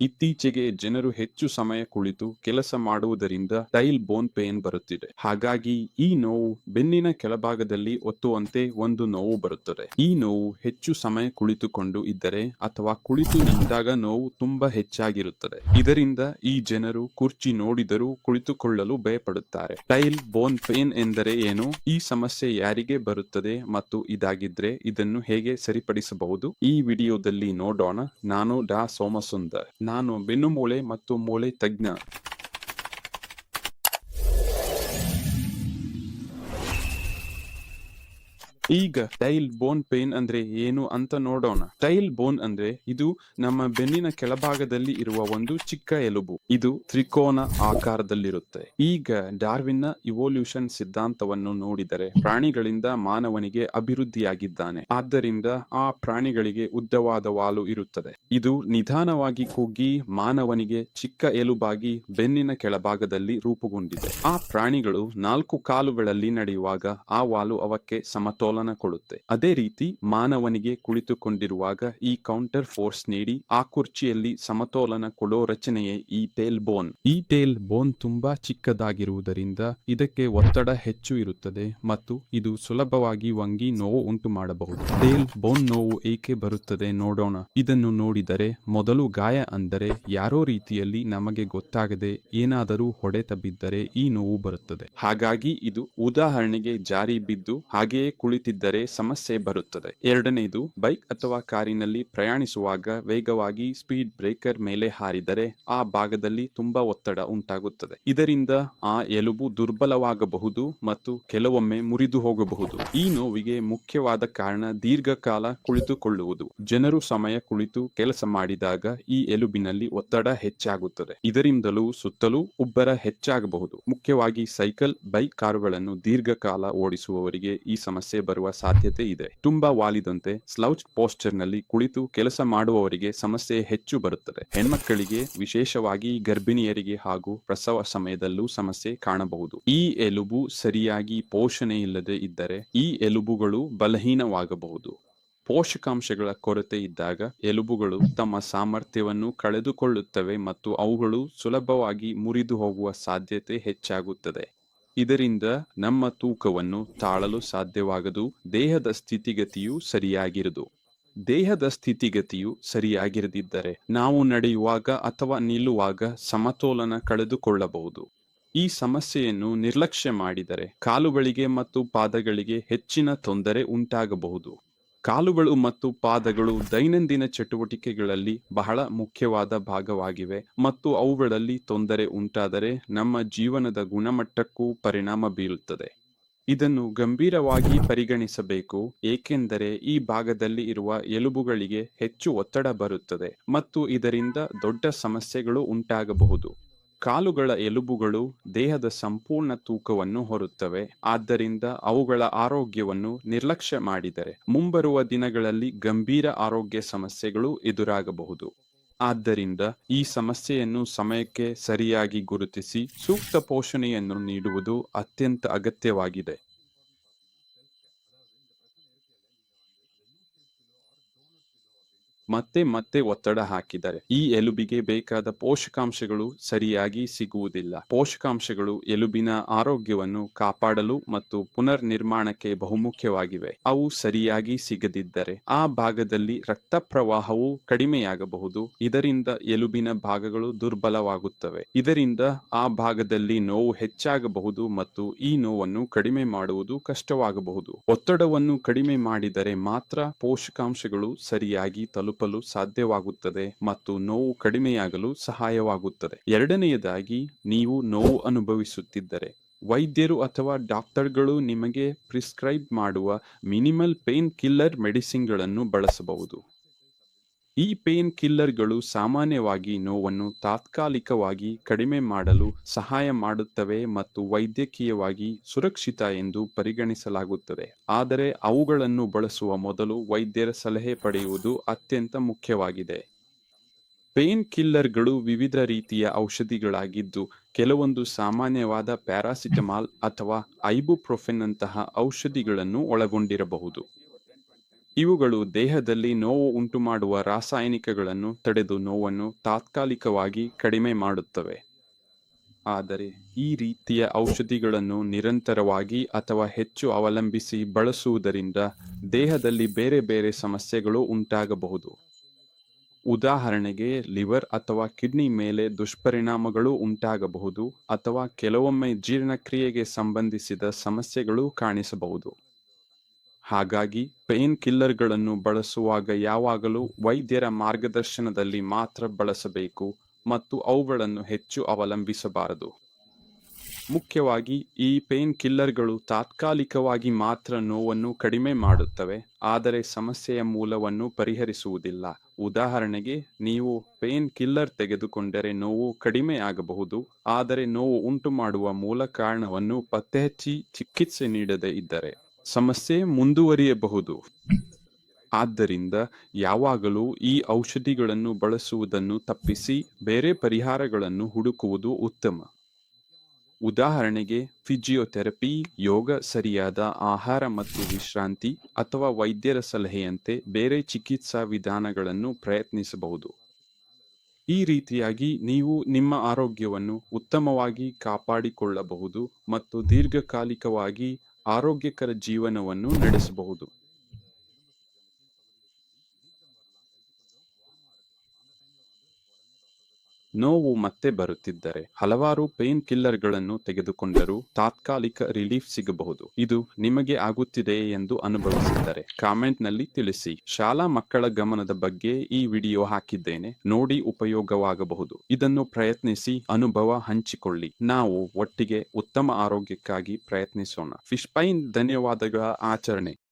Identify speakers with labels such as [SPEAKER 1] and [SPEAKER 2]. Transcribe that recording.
[SPEAKER 1] ಇತ್ತೀಚೆಗೆ ಜನರು ಹೆಚ್ಚು ಸಮಯ ಕುಳಿತು ಕೆಲಸ ಮಾಡುವುದರಿಂದ ಟೈಲ್ ಬೋನ್ ಪೇನ್ ಬರುತ್ತಿದೆ. ಹಾಗಾಗಿ ಈ ನೋವು ಬೆನ್ನಿನ ಕೆಳಭಾಗದಲ್ಲಿ ಒತ್ತುವಂತೆ ಒಂದು ನೋವು ಬರುತ್ತದೆ. ಈ ನೋವು ಹೆಚ್ಚು ಸಮಯ ಕುಳಿತುಕೊಂಡು ಇದ್ದರೆ ಅಥವಾ ಕುಳಿತು ನಿಂತಾಗ ನೋವು ತುಂಬಾ ಹೆಚ್ಚಾಗಿರುತ್ತದೆ. ಇದರಿಂದ ಈ ಜನರು ಕುರ್ಚಿ ನೋಡಿದರೂ ಕುಳಿತುಕೊಳ್ಳಲು ಭಯಪಡುತ್ತಾರೆ. ಟೈಲ್ ಬೋನ್ ಪೇನ್ ಎಂದರೆ ಏನು? ಈ ಸಮಸ್ಯೆ ಯಾರಿಗೆ ಬರುತ್ತದೆ ಮತ್ತು ಇದಾಗಿದ್ರೆ ಇದನ್ನು ಹೇಗೆ ಸರಿಪಡಿಸಬಹುದು? ಈ ವಿಡಿಯೋದಲ್ಲಿ ನೋಡೋಣ. ನಾನು ಡಾ ಸೋಮಸುಂದರ್. ನಾನು ಬೆನ್ನು ಮೂಳೆ ಮತ್ತು ಮೂಳೆ ತಜ್ಞ. ಈಗ ಟೈಲ್ ಬೋನ್ ಪೇನ್ ಅಂದ್ರೆ ಏನು ಅಂತ ನೋಡೋಣ. ಟೈಲ್ ಬೋನ್ ಅಂದ್ರೆ ಇದು ನಮ್ಮ ಬೆನ್ನಿನ ಕೆಳಭಾಗದಲ್ಲಿ ಇರುವ ಒಂದು ಚಿಕ್ಕ ಎಲುಬು. ಇದು ತ್ರಿಕೋನ ಆಕಾರದಲ್ಲಿರುತ್ತೆ. ಈಗ ಡಾರ್ವಿನ್ನ ಇವೊಲ್ಯೂಷನ್ ಸಿದ್ಧಾಂತವನ್ನು ನೋಡಿದರೆ ಪ್ರಾಣಿಗಳಿಂದ ಮಾನವನಿಗೆ ಅಭಿವೃದ್ಧಿಯಾಗಿದ್ದಾನೆ. ಆದ್ದರಿಂದ ಆ ಪ್ರಾಣಿಗಳಿಗೆ ಉದ್ದವಾದ ವಾಲು ಇರುತ್ತದೆ. ಇದು ನಿಧಾನವಾಗಿ ಕುಗ್ಗಿ ಮಾನವನಿಗೆ ಚಿಕ್ಕ ಎಲುಬಾಗಿ ಬೆನ್ನಿನ ಕೆಳಭಾಗದಲ್ಲಿ ರೂಪುಗೊಂಡಿದೆ. ಆ ಪ್ರಾಣಿಗಳು ನಾಲ್ಕು ಕಾಲುಗಳಲ್ಲಿ ನಡೆಯುವಾಗ ಆ ವಾಲು ಅವಕ್ಕೆ ಸಮತೋಲನ ಕೊಡುತ್ತೆ. ಅದೇ ರೀತಿ ಮಾನವನಿಗೆ ಕುಳಿತುಕೊಂಡಿರುವಾಗ ಈ ಕೌಂಟರ್ ಫೋರ್ಸ್ ನೀಡಿ ಆ ಕುರ್ಚಿಯಲ್ಲಿ ಸಮತೋಲನ ಕೊಡೋ ರಚನೆಯೇ ಈ ಟೇಲ್ ಬೋನ್ ಈ ಟೇಲ್ ಬೋನ್ ತುಂಬಾ ಚಿಕ್ಕದಾಗಿರುವುದರಿಂದ ಇದಕ್ಕೆ ಒತ್ತಡ ಹೆಚ್ಚು ಇರುತ್ತದೆ ಮತ್ತು ಇದು ಸುಲಭವಾಗಿ ವಂಗಿ ನೋವು ಉಂಟು ಮಾಡಬಹುದು. ಟೇಲ್ ಬೋನ್ ನೋವು ಏಕೆ ಬರುತ್ತದೆ ನೋಡೋಣ. ಇದನ್ನು ನೋಡಿದರೆ ಮೊದಲು ಗಾಯ ಅಂದರೆ ಯಾರೋ ರೀತಿಯಲ್ಲಿ ನಮಗೆ ಗೊತ್ತಾಗದೆ ಏನಾದರೂ ಹೊಡೆತ ಬಿದ್ದರೆ ಈ ನೋವು ಬರುತ್ತದೆ. ಹಾಗಾಗಿ ಇದು ಉದಾಹರಣೆಗೆ ಜಾರಿ ಬಿದ್ದು ಹಾಗೆಯೇ ಕುಳಿತಿದ್ದರೆ ಸಮಸ್ಯೆ ಬರುತ್ತದೆ. ಎರಡನೇದು, ಬೈಕ್ ಅಥವಾ ಕಾರಿನಲ್ಲಿ ಪ್ರಯಾಣಿಸುವಾಗ ವೇಗವಾಗಿ ಸ್ಪೀಡ್ ಬ್ರೇಕರ್ ಮೇಲೆ ಹಾರಿದರೆ ಆ ಭಾಗದಲ್ಲಿ ತುಂಬಾ ಒತ್ತಡ ಉಂಟಾಗುತ್ತದೆ. ಇದರಿಂದ ಆ ಎಲುಬು ದುರ್ಬಲವಾಗಬಹುದು ಮತ್ತು ಕೆಲವೊಮ್ಮೆ ಮುರಿದು ಹೋಗಬಹುದು. ಈ ನೋವಿಗೆ ಮುಖ್ಯವಾದ ಕಾರಣ ದೀರ್ಘಕಾಲ ಕುಳಿತುಕೊಳ್ಳುವುದು. ಜನರು ಸಮಯ ಕುಳಿತು ಕೆಲಸ ಮಾಡಿದಾಗ ಈ ಎಲುಬಿನಲ್ಲಿ ಒತ್ತಡ ಹೆಚ್ಚಾಗುತ್ತದೆ. ಇದರಿಂದಲೂ ಸುತ್ತಲೂ ಉಬ್ಬರ ಹೆಚ್ಚಾಗಬಹುದು. ಮುಖ್ಯವಾಗಿ ಸೈಕಲ್, ಬೈಕ್, ಕಾರುಗಳನ್ನು ದೀರ್ಘಕಾಲ ಓಡಿಸುವವರಿಗೆ ಈ ಸಮಸ್ಯೆ ಬರುವ ಸಾಧ್ಯತೆ ಇದೆ. ತುಂಬಾ ವಾಲಿದಂತೆ ಸ್ಲೌಚ್ ಪೋಸ್ಟರ್ನಲ್ಲಿ ಕುಳಿತು ಕೆಲಸ ಮಾಡುವವರಿಗೆ ಸಮಸ್ಯೆ ಹೆಚ್ಚು ಬರುತ್ತದೆ. ಹೆಣ್ಮಕ್ಕಳಿಗೆ, ವಿಶೇಷವಾಗಿ ಗರ್ಭಿಣಿಯರಿಗೆ ಹಾಗೂ ಪ್ರಸವ ಸಮಯದಲ್ಲೂ ಸಮಸ್ಯೆ ಕಾಣಬಹುದು. ಈ ಎಲುಬು ಸರಿಯಾಗಿ ಪೋಷಣೆ ಇಲ್ಲದೆ ಇದ್ದರೆ ಈ ಎಲುಬುಗಳು ಬಲಹೀನವಾಗಬಹುದು. ಪೋಷಕಾಂಶಗಳ ಕೊರತೆ ಇದ್ದಾಗ ಎಲುಬುಗಳು ತಮ್ಮ ಸಾಮರ್ಥ್ಯವನ್ನು ಕಳೆದುಕೊಳ್ಳುತ್ತವೆ ಮತ್ತು ಅವುಗಳು ಸುಲಭವಾಗಿ ಮುರಿದು ಹೋಗುವ ಸಾಧ್ಯತೆ ಹೆಚ್ಚಾಗುತ್ತದೆ. ಇದರಿಂದ ನಮ್ಮ ತೂಕವನ್ನು ತಾಳಲು ಸಾಧ್ಯವಾಗದು, ದೇಹದ ಸ್ಥಿತಿಗತಿಯು ಸರಿಯಾಗಿರದು. ದೇಹದ ಸ್ಥಿತಿಗತಿಯು ಸರಿಯಾಗಿರದಿದ್ದರೆ ನಾವು ನಡೆಯುವಾಗ ಅಥವಾ ನಿಲ್ಲುವಾಗ ಸಮತೋಲನ ಕಳೆದುಕೊಳ್ಳಬಹುದು. ಈ ಸಮಸ್ಯೆಯನ್ನು ನಿರ್ಲಕ್ಷ್ಯ ಮಾಡಿದರೆ ಕಾಲುಗಳಿಗೆ ಮತ್ತು ಪಾದಗಳಿಗೆ ಹೆಚ್ಚಿನ ತೊಂದರೆ ಉಂಟಾಗಬಹುದು. ಕಾಲುಗಳು ಮತ್ತು ಪಾದಗಳು ದೈನಂದಿನ ಚಟುವಟಿಕೆಗಳಲ್ಲಿ ಬಹಳ ಮುಖ್ಯವಾದ ಭಾಗವಾಗಿವೆ ಮತ್ತು ಅವುಗಳಲ್ಲಿ ತೊಂದರೆ ಉಂಟಾದರೆ ನಮ್ಮ ಜೀವನದ ಗುಣಮಟ್ಟಕ್ಕೂ ಪರಿಣಾಮ ಬೀರುತ್ತದೆ. ಇದನ್ನು ಗಂಭೀರವಾಗಿ ಪರಿಗಣಿಸಬೇಕು, ಏಕೆಂದರೆ ಈ ಭಾಗದಲ್ಲಿ ಇರುವ ಎಲುಬುಗಳಿಗೆ ಹೆಚ್ಚು ಒತ್ತಡ ಬರುತ್ತದೆ ಮತ್ತು ಇದರಿಂದ ದೊಡ್ಡ ಸಮಸ್ಯೆಗಳು ಉಂಟಾಗಬಹುದು. ಕಾಲುಗಳ ಎಲುಬುಗಳು ದೇಹದ ಸಂಪೂರ್ಣ ತೂಕವನ್ನು ಹೊರುತ್ತವೆ. ಆದ್ದರಿಂದ ಅವುಗಳ ಆರೋಗ್ಯವನ್ನು ನಿರ್ಲಕ್ಷ್ಯ ಮಾಡಿದರೆ ಮುಂಬರುವ ದಿನಗಳಲ್ಲಿ ಗಂಭೀರ ಆರೋಗ್ಯ ಸಮಸ್ಯೆಗಳು ಎದುರಾಗಬಹುದು. ಆದ್ದರಿಂದ ಈ ಸಮಸ್ಯೆಯನ್ನು ಸಮಯಕ್ಕೆ ಸರಿಯಾಗಿ ಗುರುತಿಸಿ ಸೂಕ್ತ ಪೋಷಣೆಯನ್ನು ನೀಡುವುದು ಅತ್ಯಂತ ಅಗತ್ಯವಾಗಿದೆ. ಮತ್ತೆ ಮತ್ತೆ ಒತ್ತಡ ಹಾಕಿದರೆ ಈ ಎಲುಬಿಗೆ ಬೇಕಾದ ಪೋಷಕಾಂಶಗಳು ಸರಿಯಾಗಿ ಸಿಗುವುದಿಲ್ಲ. ಪೋಷಕಾಂಶಗಳು ಎಲುಬಿನ ಆರೋಗ್ಯವನ್ನು ಕಾಪಾಡಲು ಮತ್ತು ಪುನರ್ ನಿರ್ಮಾಣಕ್ಕೆ ಬಹುಮುಖ್ಯವಾಗಿವೆ. ಅವು ಸರಿಯಾಗಿ ಸಿಗದಿದ್ದರೆ ಆ ಭಾಗದಲ್ಲಿ ರಕ್ತ ಪ್ರವಾಹವು ಕಡಿಮೆಯಾಗಬಹುದು. ಇದರಿಂದ ಎಲುಬಿನ ಭಾಗಗಳು ದುರ್ಬಲವಾಗುತ್ತವೆ. ಇದರಿಂದ ಆ ಭಾಗದಲ್ಲಿ ನೋವು ಹೆಚ್ಚಾಗಬಹುದು ಮತ್ತು ಈ ನೋವನ್ನು ಕಡಿಮೆ ಮಾಡುವುದು ಕಷ್ಟವಾಗಬಹುದು. ಒತ್ತಡವನ್ನು ಕಡಿಮೆ ಮಾಡಿದರೆ ಮಾತ್ರ ಪೋಷಕಾಂಶಗಳು ಸರಿಯಾಗಿ ತಲುಪ ತಲುಪಲು ಸಾಧ್ಯವಾಗುತ್ತದೆ ಮತ್ತು ನೋವು ಕಡಿಮೆಯಾಗಲು ಸಹಾಯವಾಗುತ್ತದೆ. ಎರಡನೆಯದಾಗಿ, ನೀವು ನೋವು ಅನುಭವಿಸುತ್ತಿದ್ದರೆ. ವೈದ್ಯರು ಅಥವಾ ಡಾಕ್ಟರ್ಗಳು ನಿಮಗೆ ಪ್ರಿಸ್ಕ್ರೈಬ್ ಮಾಡುವ ಮಿನಿಮಲ್ ಪೇನ್ ಕಿಲ್ಲರ್ ಮೆಡಿಸಿನ್ಗಳನ್ನು ಬಳಸಬಹುದು. ಈ ಪೇನ್ ಕಿಲ್ಲರ್ಗಳು ಸಾಮಾನ್ಯವಾಗಿ ನೋವನ್ನು ತಾತ್ಕಾಲಿಕವಾಗಿ ಕಡಿಮೆ ಮಾಡಲು ಸಹಾಯ ಮಾಡುತ್ತವೆ ಮತ್ತು ವೈದ್ಯಕೀಯವಾಗಿ ಸುರಕ್ಷಿತ ಎಂದು ಪರಿಗಣಿಸಲಾಗುತ್ತದೆ. ಆದರೆ ಅವುಗಳನ್ನು ಬಳಸುವ ಮೊದಲು ವೈದ್ಯರ ಸಲಹೆ ಪಡೆಯುವುದು ಅತ್ಯಂತ ಮುಖ್ಯವಾಗಿದೆ. ಪೇನ್ ಕಿಲ್ಲರ್ಗಳು ವಿವಿಧ ರೀತಿಯ ಔಷಧಿಗಳಾಗಿದ್ದು, ಕೆಲವೊಂದು ಸಾಮಾನ್ಯವಾದ ಪ್ಯಾರಾಸಿಟಮಾಲ್ ಅಥವಾ ಐಬುಪ್ರೊಫೆನ್ ಅಂತಹ ಔಷಧಿಗಳನ್ನು ಒಳಗೊಂಡಿರಬಹುದು. ಇವುಗಳು ದೇಹದಲ್ಲಿ ನೋವು ಉಂಟುಮಾಡುವ ರಾಸಾಯನಿಕಗಳನ್ನು ತಡೆದು ನೋವನ್ನು ತಾತ್ಕಾಲಿಕವಾಗಿ ಕಡಿಮೆ ಮಾಡುತ್ತವೆ. ಆದರೆ ಈ ರೀತಿಯ ಔಷಧಿಗಳನ್ನು ನಿರಂತರವಾಗಿ ಅಥವಾ ಹೆಚ್ಚು ಅವಲಂಬಿಸಿ ಬಳಸುವುದರಿಂದ ದೇಹದಲ್ಲಿ ಬೇರೆ ಬೇರೆ ಸಮಸ್ಯೆಗಳು ಉಂಟಾಗಬಹುದು. ಉದಾಹರಣೆಗೆ ಲಿವರ್ ಅಥವಾ ಕಿಡ್ನಿ ಮೇಲೆ ದುಷ್ಪರಿಣಾಮಗಳು ಉಂಟಾಗಬಹುದು ಅಥವಾ ಕೆಲವೊಮ್ಮೆ ಜೀರ್ಣಕ್ರಿಯೆಗೆ ಸಂಬಂಧಿಸಿದ ಸಮಸ್ಯೆಗಳು ಕಾಣಿಸಬಹುದು. ಹಾಗಾಗಿ ಪೇನ್ ಕಿಲ್ಲರ್ಗಳನ್ನು ಬಳಸುವಾಗ ಯಾವಾಗಲೂ ವೈದ್ಯರ ಮಾರ್ಗದರ್ಶನದಲ್ಲಿ ಮಾತ್ರ ಬಳಸಬೇಕು ಮತ್ತು ಅವುಗಳನ್ನು ಹೆಚ್ಚು ಅವಲಂಬಿಸಬಾರದು. ಮುಖ್ಯವಾಗಿ ಈ ಪೇನ್ ಕಿಲ್ಲರ್ಗಳು ತಾತ್ಕಾಲಿಕವಾಗಿ ಮಾತ್ರ ನೋವನ್ನು ಕಡಿಮೆ ಮಾಡುತ್ತವೆ, ಆದರೆ ಸಮಸ್ಯೆಯ ಮೂಲವನ್ನು ಪರಿಹರಿಸುವುದಿಲ್ಲ. ಉದಾಹರಣೆಗೆ, ನೀವು ಪೇನ್ ಕಿಲ್ಲರ್ ತೆಗೆದುಕೊಂಡರೆ ನೋವು ಕಡಿಮೆ ಆಗಬಹುದು, ಆದರೆ ನೋವು ಉಂಟು ಮಾಡುವ ಮೂಲ ಕಾರಣವನ್ನು ಪತ್ತೆಹಚ್ಚಿ ಚಿಕಿತ್ಸೆ ನೀಡದೇ ಇದ್ದರೆ. ಸಮಸ್ಯೆ ಮುಂದುವರಿಯಬಹುದು. ಆದ್ದರಿಂದ ಯಾವಾಗಲೂ ಈ ಔಷಧಿಗಳನ್ನು ಬಳಸುವುದನ್ನು ತಪ್ಪಿಸಿ ಬೇರೆ ಪರಿಹಾರಗಳನ್ನು ಹುಡುಕುವುದು ಉತ್ತಮ. ಉದಾಹರಣೆಗೆ, ಫಿಜಿಯೋಥೆರಪಿ, ಯೋಗ ಸರಿಯಾದ ಆಹಾರ ಮತ್ತು ವಿಶ್ರಾಂತಿ ಅಥವಾ ವೈದ್ಯರ ಸಲಹೆಯಂತೆ ಬೇರೆ ಚಿಕಿತ್ಸಾ ವಿಧಾನಗಳನ್ನು ಪ್ರಯತ್ನಿಸಬಹುದು. ಈ ರೀತಿಯಾಗಿ ನೀವು ನಿಮ್ಮ ಆರೋಗ್ಯವನ್ನು ಉತ್ತಮವಾಗಿ ಕಾಪಾಡಿಕೊಳ್ಳಬಹುದು ಮತ್ತು ದೀರ್ಘಕಾಲಿಕವಾಗಿ ಆರೋಗ್ಯಕರ ಜೀವನವನ್ನು ನಡೆಸಬಹುದು. ನೋವು ಮತ್ತೆ ಬರುತ್ತಿದ್ದರೆ ಹಲವಾರು ಪೇನ್ ಕಿಲ್ಲರ್ಗಳನ್ನು ತೆಗೆದುಕೊಂಡರೂ ತಾತ್ಕಾಲಿಕ ರಿಲೀಫ್ ಸಿಗಬಹುದು. ಇದು ನಿಮಗೆ ಆಗುತ್ತಿದೆ ಎಂದು ಅನುಭವಿಸಿದ್ದರೆ ಕಾಮೆಂಟ್ನಲ್ಲಿ ತಿಳಿಸಿ. ಶಾಲಾ ಮಕ್ಕಳ ಗಮನದ ಬಗ್ಗೆ ಈ ವಿಡಿಯೋ ಹಾಕಿದ್ದೇನೆ. ನೋಡಿ ಉಪಯೋಗವಾಗಬಹುದು. ಇದನ್ನು ಪ್ರಯತ್ನಿಸಿ ಅನುಭವ ಹಂಚಿಕೊಳ್ಳಿ. ನಾವು ಒಟ್ಟಿಗೆ ಉತ್ತಮ ಆರೋಗ್ಯಕ್ಕಾಗಿ ಪ್ರಯತ್ನಿಸೋಣ. ಫಿಶ್ ಪೈನ್ ಧನ್ಯವಾದಗಳ ಆಚರಣೆ.